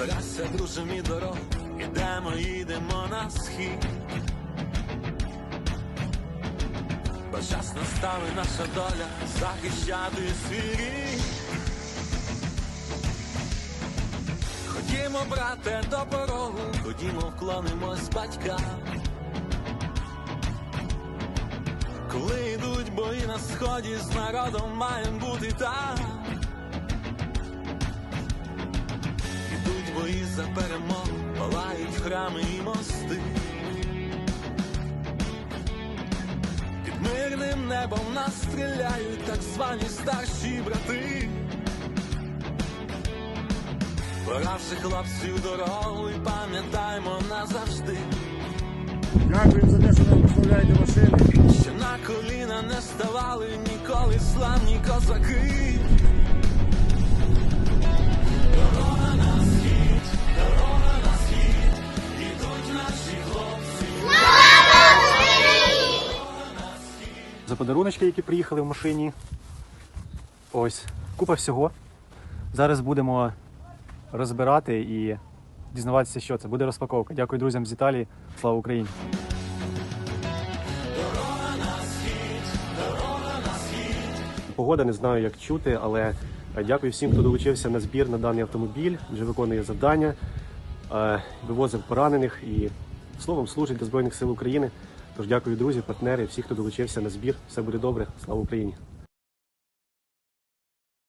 Збирайся, друже, мій дорог, ідемо, їдемо на схід. Бо час настав і наша доля захищати свій. Ходімо, брате, до порогу, ходімо, вклонимось батькам. Коли йдуть бої на сході, з народом маєм бути там. Бої за перемогу, палають храми і мости. Під мирним небом нас стріляють так звані старші брати. Пора вже хлопці дорогу і пам'ятаймо назавжди, Дякуємо за те, що нам доставляєте машини. що на коліна не ставали ніколи славні козаки. За подаруночки, які приїхали в машині. Ось, купа всього. Зараз будемо розбирати і дізнаватися, що це. Буде розпаковка. Дякую друзям з Італії. Слава Україні! Погода не знаю, як чути, але дякую всім, хто долучився на збір на даний автомобіль, вже виконує завдання, е, вивозив поранених і словом служить до Збройних сил України. Тож дякую, друзі, партнери, всі, хто долучився на збір. Все буде добре. Слава Україні!